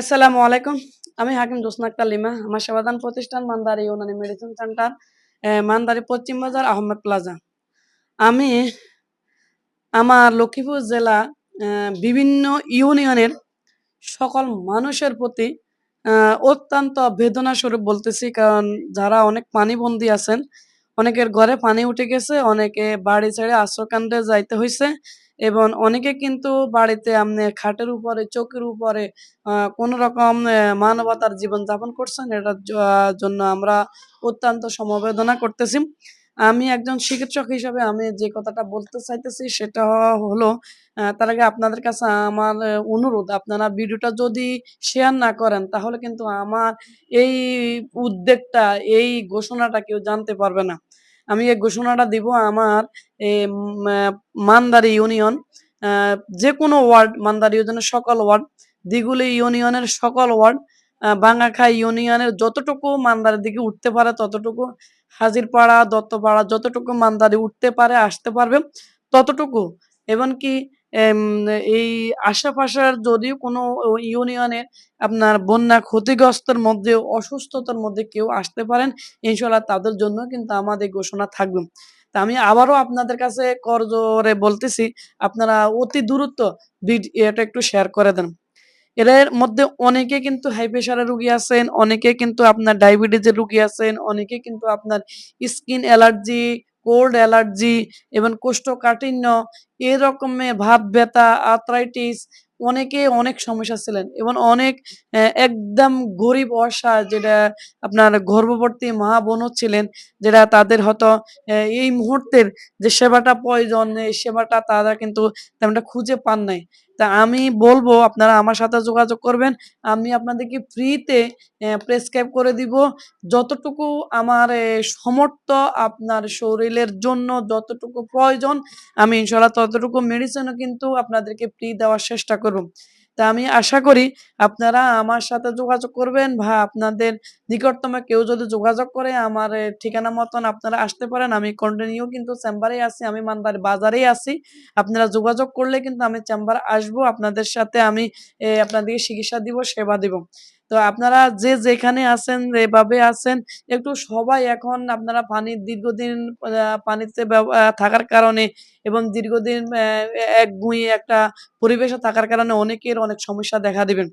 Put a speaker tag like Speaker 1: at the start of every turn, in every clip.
Speaker 1: আসসালামু আলাইকুম। আমি হাকিম জোসনা লিমা, আমার সেবাদান প্রতিষ্ঠান মান্দারি ইউনানি মেডিসিন সেন্টার মান্দারি পশ্চিম বাজার আহমেদ প্লাজা। আমি আমার লক্ষ্মীপুর জেলা বিভিন্ন ইউনিয়নের সকল মানুষের প্রতি অত্যন্ত বেদনা স্বরূপ বলতেছি, কারণ যারা অনেক পানিবন্দী আছেন অনেকের ঘরে পানি উঠে গেছে, অনেকে বাড়ি ছেড়ে আশ্রয়কেন্দ্রে যাইতে হয়েছে এবং অনেকে কিন্তু বাড়িতে আপনি খাটের উপরে চোখের উপরে কোন রকম মানবতার জীবন যাপন করছেন, এটার জন্য আমরা অত্যন্ত সমবেদনা করতেছি। আমি একজন চিকিৎসক হিসাবে আমি যে কথাটা বলতে চাইতেছি সেটা হলো তার আগে আপনাদের কাছে আমার অনুরোধ। আপনারা ভিডিওটা যদি শেয়ার না করেন, তাহলে কিন্তু আমার এই উদ্যোগটা এই ঘোষণাটা কেউ জানতে পারবে না। আমি এই ঘোষণাটা দিব আমার মানদারি ইউনিয়ন যে কোনো ওয়ার্ড, মান্দারি ইউনিয়নের সকল ওয়ার্ড, দিগুলি ইউনিয়নের সকল ওয়ার্ড বাঙ্গাখাই ইউনিয়নের যতটুকু মানদারির দিকে উঠতে পারে ততটুকু হাজিরপাড়া দত্তপাড়া যতটুকু মান্দারি উঠতে পারে আসতে পারবে ততটুকু। এমনকি এম, এই আশেপাশের যদিও কোনো ইউনিয়নের আপনার বন্যা ক্ষতিগ্রস্তের মধ্যে অসুস্থতার মধ্যে কেউ আসতে পারেন ইনশাল্লাহ তাদের জন্য কিন্তু আমাদের ঘোষণা থাকবে। তা আমি আবারও আপনাদের কাছে করজোরে বলতেছি আপনারা অতি দ্রুত ভিড- এটা একটু শেয়ার করে দেন। এর মধ্যে অনেকে কিন্তু হাই প্রেশারের রুগী আছেন, অনেকে কিন্তু আপনার ডায়াবেটিসের রুগী আছেন, অনেকে কিন্তু আপনার স্কিন অ্যালার্জি কোল্ড অ্যালার্জি এবং কোষ্ঠকাঠিন্য এরকমের ভাব, ব্যথা আর্থ্রাইটিস অনেকে অনেক সমস্যা ছিলেন এবং অনেক একদম গরিব অসহায় যেটা আপনার গর্ভবর্তী মা বোনও ছিলেন যেটা তাদের হয়তো এই মুহূর্তের যে সেবাটা প্রয়োজন এই সেবাটা তারা কিন্তু তেমনটা খুঁজে পান নাই। তা আমি বলব আপনারা আমার সাথে যোগাযোগ করবেন, আমি আপনাদেরকে ফ্রিতে প্রেসক্রাইব করে দিব। যতটুকু আমার সমর্থ আপনার শরীরের জন্য, যতটুকু প্রয়োজন, আমি ইনশাল্লাহ ততটুকু মেডিসিনও কিন্তু আপনাদেরকে ফ্রি দেওয়ার চেষ্টা করব তা আমি আশা করি আপনারা আমার সাথে যোগাযোগ করবেন বা আপনাদের নিকটতম কেউ যদি যোগাযোগ করে আমার ঠিকানা মতন আপনারা আসতে পারেন। আমি কন্টিনিউ কিন্তু চেম্বারেই আছি আমি মান্দার বাজারেই আছি। আপনারা যোগাযোগ করলে কিন্তু আমি চেম্বার আসব আপনাদের সাথে আমি আপনাদেরকে চিকিৎসা দিব সেবা দিব। তো আপনারা যে যেখানে আছেন যেভাবে আছেন একটু সবাই এখন আপনারা পানি দীর্ঘদিন পানিতে থাকার কারণে এবং দীর্ঘদিন আহ, একগুঁয়ে একটা পরিবেশে থাকার কারণে অনেকের অনেক সমস্যা দেখা দিবেন।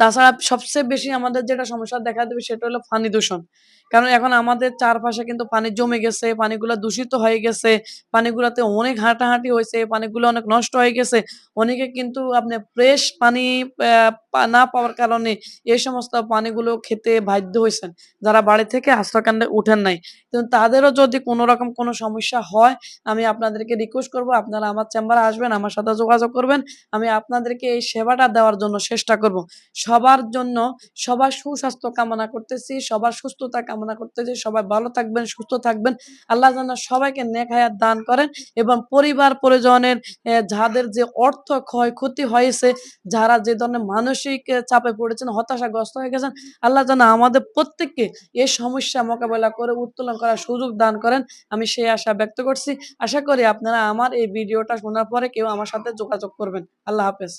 Speaker 1: তাছাড়া সবচেয়ে বেশি আমাদের যেটা সমস্যা দেখা দেবে সেটা হলো পানি দূষণ। কারণ এখন আমাদের চারপাশে কিন্তু পানি জমে গেছে, পানিগুলো দূষিত হয়ে গেছে, পানিগুলোতে অনেক হাঁটাহাঁটি হয়েছে, পানিগুলো অনেক নষ্ট হয়ে গেছে। অনেকে কিন্তু আপনি ফ্রেশ পানি না পাওয়ার কারণে এই সমস্ত পানিগুলো খেতে বাধ্য হয়েছেন। যারা বাড়ি থেকে আশ্রয়কেন্দ্রে উঠেন নাই। কিন্তু তাদেরও যদি কোনো রকম কোনো সমস্যা হয়, আমি আপনাদেরকে রিকোয়েস্ট করব, আপনারা আমার চেম্বারে আসবেন, আমার সাথে যোগাযোগ করবেন। আমি আপনাদেরকে এই সেবাটা দেওয়ার জন্য চেষ্টা করব। সবার জন্য সবার সুস্বাস্থ্য কামনা করতেছি, সবার সুস্থতা কামনা করতেছি, সবাই ভালো থাকবেন, সুস্থ থাকবেন। আল্লাহ যেন সবাইকে নেক হায়াত দান করেন এবং পরিবার পরিজনের যাদের যে অর্থ ক্ষয়ক্ষতি হয়েছে, যারা যে ধরনের মানসিক চাপে পড়েছেন, হতাশাগ্রস্ত হয়ে গেছেন, আল্লাহ যেন আমাদের প্রত্যেককে এই সমস্যা মোকাবেলা করে, উত্তোলন করার সুযোগ দান করেন। আমি সেই আশা ব্যক্ত করছি। আশা করি আপনারা আমার এই ভিডিওটা শোনার পরে কেউ আমার সাথে যোগাযোগ করবেন। আল্লাহ হাফেজ।